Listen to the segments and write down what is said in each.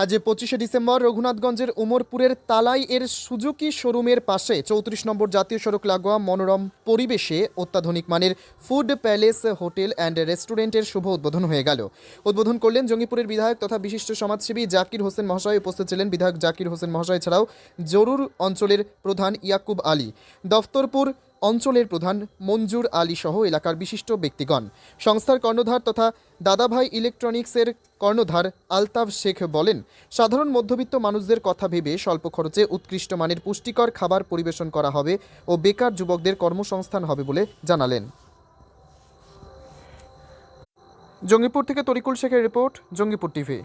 আজ পঁচিশে ডিসেম্বর রঘুনাথগঞ্জের উমরপুরের তালাই এর সুজুকি শোরুমের পাশে চৌত্রিশ নম্বর জাতীয় সড়ক লাগোয়া মনোরম পরিবেশে অত্যাধুনিক মানের ফুড প্যালেস, হোটেল অ্যান্ড রেস্টুরেন্টের শুভ উদ্বোধন হয়ে গেল। উদ্বোধন করলেন জঙ্গিপুরের বিধায়ক তথা বিশিষ্ট সমাজসেবী জাকির হোসেন মহাশয়। উপস্থিত ছিলেন বিধায়ক জাকির হোসেন মহাশয় ছাড়াও জরুর অঞ্চলের প্রধান ইয়াকুব আলী। দফতরপুর অঞ্চলের প্রধান মঞ্জুর আলী সহ এলাকার বিশিষ্ট ব্যক্তিগণ। সংস্থার কর্ণধার তথা দাদাভাই ইলেকট্রনিক্সের কর্ণধার আলতাফ শেখ বলেন, সাধারণ মধ্যবিত্ত মানুষদের কথা ভেবে স্বল্প খরচে উৎকৃষ্ট মানের পুষ্টিকর খাবার পরিবেশন করা হবে ও বেকার যুবকদের কর্মসংস্থান হবে বলে জানালেন। জঙ্গিপুর থেকে তরিকুল শেখের রিপোর্ট, জঙ্গিপুর টিভি।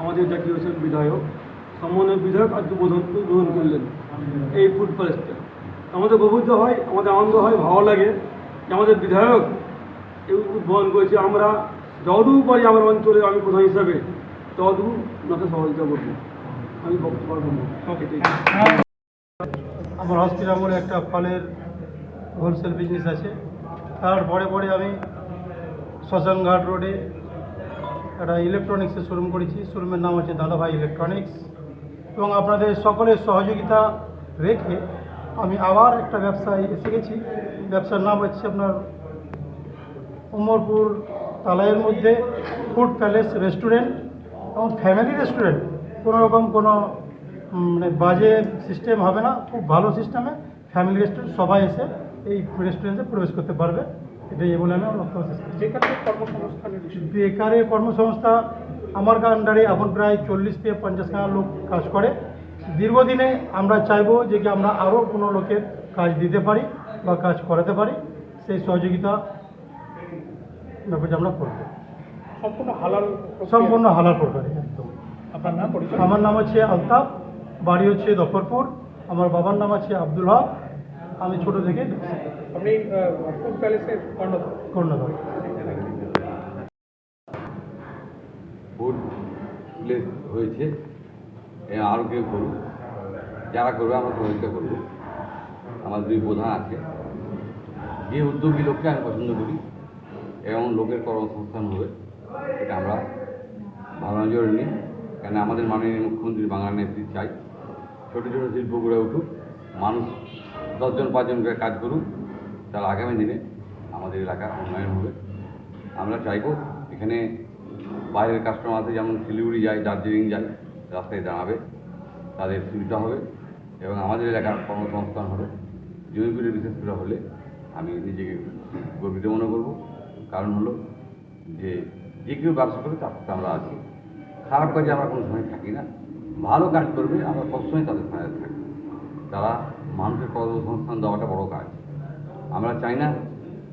আমাদের হোসেন বিধায়ক। সম্মানের বিধায়ক আজ উদ্বোধন উদ্বোধন করলেন এই ফুড প্যালেসটা আমাদের গর্বিত হয় আমাদের আনন্দ হয় ভালো লাগে। যে আমাদের বিধায়ক এই উদ্বোধন করেছে। আমরা যতটুকু পারি আমার অঞ্চলে আমি প্রধান হিসাবে ততটুকু ওনাকে সহযোগিতা করব। আমি বক্তব্য আমার হসপিটাল বলে একটা ফলের হোলসেল বিজনেস আছে। তারপরে পরে আমি শ্মশানঘাট রোডে একটা ইলেকট্রনিক্সের শোরুম করেছি। শোরুমের নাম হচ্ছে দাদাভাই ইলেকট্রনিক্স এবং আপনাদের সকলের সহযোগিতা রেখে আমি আবার একটা ব্যবসায় এসে গেছি। ব্যবসার নাম হচ্ছে আপনার উমরপুর তালাইয়ের মধ্যে ফুড প্যালেস রেস্টুরেন্ট এবং ফ্যামিলি রেস্টুরেন্ট। কোনো রকম কোনো মানে বাজে সিস্টেম হবে না খুব ভালো সিস্টেমে ফ্যামিলি রেস্টুরেন্ট সবাই এসে এই রেস্টুরেন্টে প্রবেশ করতে পারবে। এটাই বলে আমি শেষ বেকারের কর্মসংস্থা আমার আন্ডারে এখন প্রায় চল্লিশ থেকে পঞ্চাশ খানা লোক কাজ করে। দীর্ঘদিনে আমরা চাইব যে কি আমরা আরও কোনো লোকের কাজ দিতে পারি বা কাজ করাতে পারি। সেই সহযোগিতা আমরা করব। সম্পূর্ণ হালাল সম্পূর্ণ হালাল প্রকারে একদম। আপনার নাম আমার নাম হচ্ছে আলতাফ বাড়ি হচ্ছে দফরপুর। আমার বাবার নাম আছে আব্দুল হক। আমি ছোট থেকে আপনি ফুড প্যালেসের কর্ণধার? কর্ণধার ফুড প্লেস হয়েছে আরও কেউ করুক, যারা করবে আমরা সহযোগিতা করব। আমার দুই প্রধান আছে। যে উদ্যোগী লোককে আমি পছন্দ করি এবং লোকের কর্মসংস্থান হবে, এটা আমরা ভালো জোর নিই। কেন আমাদের মাননীয় মুখ্যমন্ত্রী বাংলা নেত্রী চাই। ছোটো ছোটো শিল্প গড়ে উঠুক, মানুষ দশজন পাঁচজন করে কাজ করুক, তাহলে আগামী দিনে আমাদের এলাকা উন্নয়ন হবে। আমরা চাইব এখানে বাইরের কাস্টমার আছে, যেমন শিলিগুড়ি যায়, দার্জিলিং যায়, রাস্তায় দাঁড়াবে, তাদের সুবিধা হবে এবং আমাদের এলাকার কর্মসংস্থান হবে। জমিগুলি বিশেষ করে হলে আমি নিজেকে গর্বিত মনে করব। কারণ হলো যে যে কেউ ব্যবসা করে তার সাথে আমরা আছি। খারাপ কাজে আমরা কোনো সময় থাকি না। ভালো কাজ করবে, আমরা সবসময় তাদের সাথে থাকি তারা মানুষের কর্মসংস্থান দেওয়াটা বড় কাজ। আমরা চাই না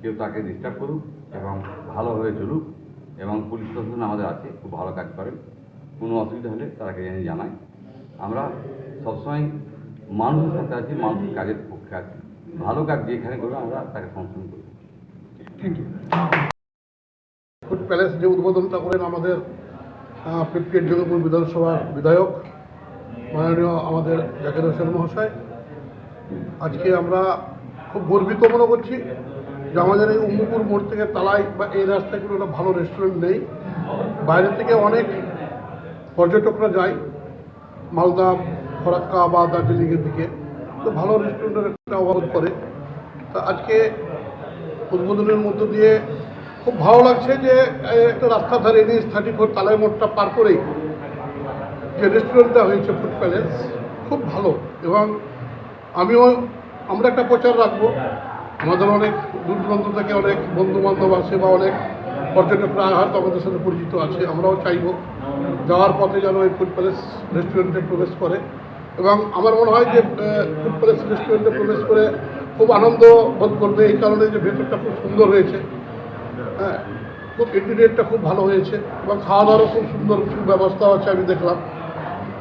কেউ তাকে ডিস্টার্ব করুক এবং ভালোভাবে চলুক। এবং পুলিশ প্রশাসন আমাদের আছে, খুব ভালো কাজ করেন। কোনো অসুবিধা হলে তারাকে জানাই আমরা সবসময় মানুষের সাথে আছি, মানুষের কাজের পক্ষে আছি। ভালো কাজ যেখানে করবে, আমরা তাকে সমর্থন করি ফুড প্যালেস যে উদ্বোধনটা করেন আমাদের ফিফটি এইট জগপুর বিধানসভার বিধায়ক, মাননীয় আমাদের জাকির হোসেন মহাশয়। আজকে আমরা খুব গর্বিত মনে করছি। যে আমাদের এই উমুকুর মোড় থেকে তালাই বা এই রাস্তায় কোনো একটা ভালো রেস্টুরেন্ট নেই। বাইরে থেকে অনেক পর্যটকরা যায়, মালদা, ফরাক্কা বা দার্জিলিংয়ের দিকে। তো ভালো রেস্টুরেন্টের একটা অভাব করে। তা আজকে উদ্বোধনের মধ্য দিয়ে খুব ভালো লাগছে যে একটা রাস্তার ধারে এনএস থার্টি ফোর তালাই মোড়টা পার করেই যে রেস্টুরেন্টটা হয়েছে ফুড প্যালেস খুব ভালো। এবং আমিও, আমরা একটা প্রচার রাখব। আমাদের অনেক দূর দূরান্ত থেকে অনেক বন্ধু বান্ধব আছে বা অনেক পর্যটকরা হয়তো আমাদের সাথে পরিচিত আছে, আমরাও চাইব যাওয়ার পথে যেন এই ফুড প্যালেস রেস্টুরেন্টে প্রবেশ করে। এবং আমার মনে হয় যে ফুড প্যালেস রেস্টুরেন্টে প্রবেশ করে খুব আনন্দ বোধ করবে, এই কারণে যে ভেতরটা খুব সুন্দর হয়েছে। হ্যাঁ খুব ইন্টিরিয়ারটা খুব ভালো হয়েছে এবং খাওয়া দাওয়ারও খুব সুন্দর ব্যবস্থা আছে, আমি দেখলাম।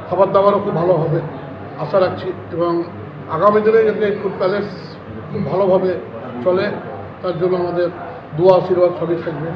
খাবার দাবারও খুব ভালো হবে, আশা রাখছি। এবং আগামী দিনে যাতে ফুড প্যালেস ভালোভাবে চলে তার জন্য আমাদের দোয়া আশীর্বাদ সবই থাকবে।